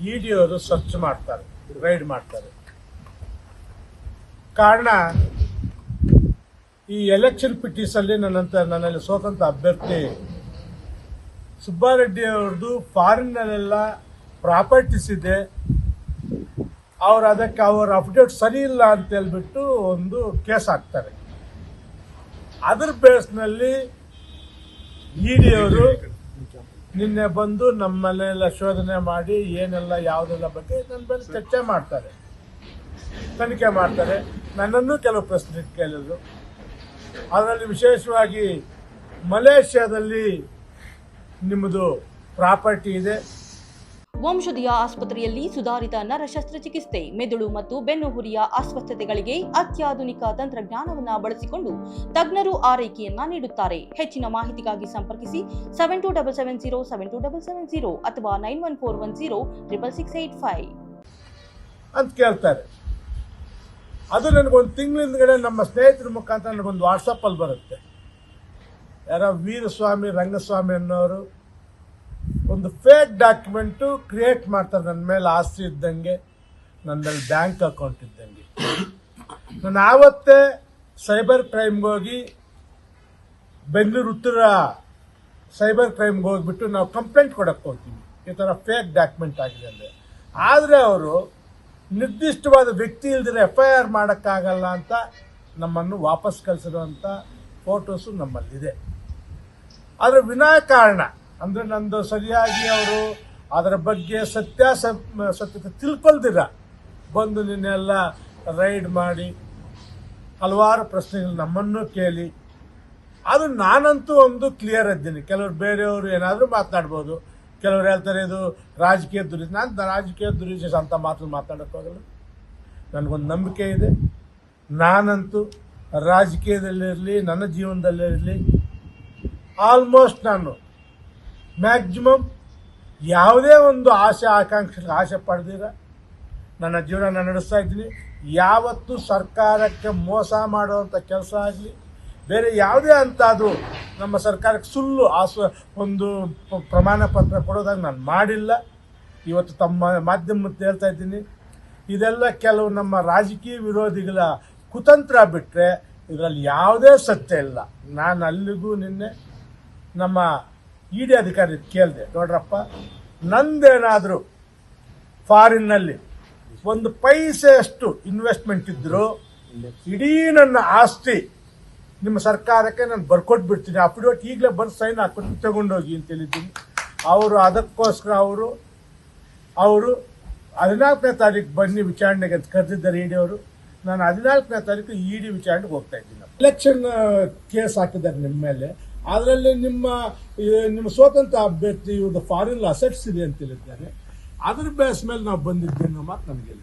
E D ಅವರು search ಮಾಡ್ತಾರೆ raid ಮಾಡ್ತಾರೆ. ಕಾರಣ, ಈ ಎಲೆಕ್ಷನ್ ಪಿಟೀಸಲ್ಲಿ ನನ್ನಂತ, ನನ್ನಲ್ಲಿ ಸ್ವತಂತ್ರ ಅಭ್ಯರ್ಥಿ ಸುಬ್ಬಾರೆಡ್ಡಿ ಅವ್ರದ್ದು ಫಾರಿನ್ನಲ್ಲೆಲ್ಲ ಪ್ರಾಪರ್ಟೀಸ್ ಇದೆ. ಅವ್ರು ಅದಕ್ಕೆ, ಅವ್ರ ಅಪ್ಡೇಟ್ ಸರಿ ಇಲ್ಲ ಅಂತ ಹೇಳ್ಬಿಟ್ಟು ಒಂದು ಕೇಸ್ ಹಾಕ್ತಾರೆ. ಅದ್ರ ಬೇಸ್ನಲ್ಲಿ ಇ ಡಿ ಅವರು ನಿನ್ನೆ ಬಂದು ನಮ್ಮನೆಲ್ಲ ಶೋಧನೆ ಮಾಡಿ ಏನೆಲ್ಲ ಯಾವುದೆಲ್ಲ ಬಗ್ಗೆ ನನ್ನ ಮೇಲೆ ಚರ್ಚೆ ಮಾಡ್ತಾರೆ. ತನಿಖೆ ಮಾಡ್ತಾರೆ. ನನ್ನನ್ನು ಕೆಲವು ಪ್ರಶ್ನೆ ಕೇಳಿದ್ರು. ಅದರಲ್ಲಿ ವಿಶೇಷವಾಗಿ ಮಲೇಷ್ಯಾದಲ್ಲಿ ನಿಮ್ಮದು ಪ್ರಾಪರ್ಟಿ ಇದೆ. ವಂಶದಿಯ ಆಸ್ಪತ್ರೆಯಲ್ಲಿ ಸುಧಾರಿತ ನರ ಶಸ್ತ್ರಚಿಕಿತ್ಸೆ ಮೆದುಳು ಮತ್ತು ಬೆನ್ನುಹುರಿಯ ಅಸ್ವಸ್ಥತೆಗಳಿಗೆ ಅತ್ಯಾಧುನಿಕ ತಂತ್ರಜ್ಞಾನವನ್ನು ಬಳಸಿಕೊಂಡು ತಜ್ಞರು ಆರೈಕೆಯನ್ನ ನೀಡುತ್ತಾರೆ. ಹೆಚ್ಚಿನ ಮಾಹಿತಿಗಾಗಿ ಸಂಪರ್ಕಿಸಿ seven two double seven zero seven two double seven zero ಅಥವಾ nine one four one zero triple six eight five ಅಂತ ಕೇಳ್ತಾರೆ. ಅದು ನನಗೊಂದು ತಿಂಗಳಿಂದಗಡೆ ನಮ್ಮ ಸ್ನೇಹಿತರ ಮುಖಾಂತರ ನನಗೊಂದು ವಾಟ್ಸಪ್ಪಲ್ಲಿ ಬರುತ್ತೆ. ಯಾರೋ ವೀರಸ್ವಾಮಿ, ರಂಗಸ್ವಾಮಿ ಅನ್ನೋರು ಒಂದು ಫೇಕ್ ಡಾಕ್ಯುಮೆಂಟು ಕ್ರಿಯೇಟ್ ಮಾಡ್ತಾರೆ. ನನ್ನ ಮೇಲೆ ಆಸ್ತಿ ಇದ್ದಂಗೆ, ನನ್ನಲ್ಲಿ ಬ್ಯಾಂಕ್ ಅಕೌಂಟ್ ಇದ್ದಂಗೆ. ನಾನು ಆವತ್ತೇ ಸೈಬರ್ ಕ್ರೈಮ್ಗೆ ಹೋಗಿ ಬೆಂಗಳೂರು ಉತ್ತರ ಸೈಬರ್ ಕ್ರೈಮ್ಗೆ ಹೋಗ್ಬಿಟ್ಟು ನಾವು ಕಂಪ್ಲೇಂಟ್ ಕೊಡಕ್ಕೆ ಹೋಗ್ತೀವಿ. ಈ ಥರ ಫೇಕ್ ಡಾಕ್ಯುಮೆಂಟ್ ಆಗಿದೆ ಅಂದರೆ. ಆದರೆ ಅವರು ನಿರ್ದಿಷ್ಟವಾದ ವ್ಯಕ್ತಿ ಇಲ್ದಿರ ಎಫ್ ಐ ಆರ್ ಮಾಡೋಕ್ಕಾಗಲ್ಲ ಅಂತ ನಮ್ಮನ್ನು ವಾಪಸ್ ಕಳಿಸಿರುವಂಥ ಫೋಟೋಸು ನಮ್ಮಲ್ಲಿದೆ. ಆದರೆ ವಿನಾಕಾರಣ. ಅಂದರೆ ನಂದು ಸರಿಯಾಗಿ ಅವರು ಅದರ ಬಗ್ಗೆ ಸತ್ಯಾಸ, ಸತ್ಯತೆ ತಿಳ್ಕೊಳ್ದಿರ ಬಂದು ನಿನ್ನೆಲ್ಲ ರೈಡ್ ಮಾಡಿ ಹಲವಾರು ಪ್ರಶ್ನೆಗಳು ನಮ್ಮನ್ನು ಕೇಳಿ, ಅದು ನಾನಂತೂ ಒಂದು ಕ್ಲಿಯರ್ ಇದ್ದೀನಿ ಕೆಲವರು ಬೇರೆಯವರು ಏನಾದರೂ ಮಾತನಾಡ್ಬೋದು. ಕೆಲವರು ಹೇಳ್ತಾರೆ ಇದು ರಾಜಕೀಯ ದುರುದ್ದೇಶ ನಾನು ರಾಜಕೀಯ ದುರುದ್ದೇಶ ಅಂತ ಮಾತು ಮಾತಾಡೋಕ್ಕಾಗಲ್ಲ ನನಗೊಂದು ನಂಬಿಕೆ ಇದೆ. ನಾನಂತೂ ರಾಜಕೀಯದಲ್ಲಿರಲಿ, ನನ್ನ ಜೀವನದಲ್ಲಿರಲಿ ಆಲ್ಮೋಸ್ಟ್ ನಾನು ಮ್ಯಾಕ್ಸಿಮಮ್ ಯಾವುದೇ ಒಂದು ಆಸೆ ಆಕಾಂಕ್ಷೆ ಆಸೆ ಪಡೆದಿರ, ನನ್ನ ಜೀವನ ನಡೆಸ್ತಾ ಇದ್ದೀನಿ ಯಾವತ್ತೂ ಸರ್ಕಾರಕ್ಕೆ ಮೋಸ ಮಾಡುವಂಥ ಕೆಲಸ ಆಗಲಿ, ಬೇರೆ ಯಾವುದೇ ಅಂತಾದರೂ ನಮ್ಮ ಸರ್ಕಾರಕ್ಕೆ ಸುಳ್ಳು ಆಸೆ, ಒಂದು ಪ್ರಮಾಣ ಪತ್ರ ಕೊಡೋದಾಗ ನಾನು ಮಾಡಿಲ್ಲ. ಇವತ್ತು ತಮ್ಮ ಮಾಧ್ಯಮ ಹೇಳ್ತಾ ಇದ್ದೀನಿ. ಇದೆಲ್ಲ ಕೆಲವು ನಮ್ಮ ರಾಜಕೀಯ ವಿರೋಧಿಗಳ ಕುತಂತ್ರ ಬಿಟ್ಟರೆ ಇದರಲ್ಲಿ ಯಾವುದೇ ಸತ್ಯ ಇಲ್ಲ. ನಾನು ಅಲ್ಲಿಗೂ ನಿನ್ನೆ ನಮ್ಮ ಇ ಡಿ ಅಧಿಕಾರಿ ಕೇಳಿದೆ, ನೋಡ್ರಪ್ಪ, ನಂದೇನಾದರೂ ಫಾರಿನ್ನಲ್ಲಿ ಒಂದು ಪೈಸೆಯಷ್ಟು ಇನ್ವೆಸ್ಟ್ಮೆಂಟ್ ಇದ್ದರೂ ಇಡೀ ನನ್ನ ಆಸ್ತಿ ನಿಮ್ಮ ಸರ್ಕಾರಕ್ಕೆ ನಾನು ಬರ್ಕೊಟ್ಬಿಡ್ತೀನಿ. ಅಫಿಡವಿಟ್ ಈಗಲೇ ಬಂದು ಸೈನ್ ಹಾಕೊಂಡು ತಗೊಂಡೋಗಿ ಅಂತ ಹೇಳಿದ್ದೀನಿ. ಅವರು ಅದಕ್ಕೋಸ್ಕರ ಅವರು ಅವರು ಹದಿನಾಲ್ಕನೇ ತಾರೀಕು ಬನ್ನಿ ವಿಚಾರಣೆಗೆ ಅಂತ ಕರೆದಿದ್ದಾರೆ ಇ ಡಿ ಅವರು. ನಾನು ಹದಿನಾಲ್ಕನೇ ತಾರೀಕು ಇ ಡಿ ವಿಚಾರಣೆಗೆ ಹೋಗ್ತಾ ಇದ್ದೀನಿ. ಎಲೆಕ್ಷನ್ ಕೇಸ್ ಹಾಕಿದ್ದಾರೆ ನಿಮ್ಮ ಮೇಲೆ. ಅದರಲ್ಲಿ ನಿಮ್ಮ ನಿಮ್ಮ ಸ್ವತಂತ್ರ ಅಭ್ಯರ್ಥಿ ಇವ್ರದ್ದು ಫಾರಿನ್ ಅಸೆಟ್ಸ್ ಇದೆ ಅಂತ ಹೇಳಿದ್ದಾರೆ. ಅದ್ರ ಬೇಸ್ ಮೇಲೆ ನಾವು ಬಂದಿದ್ದೇನೆ ಮಾತು ನನಗೆ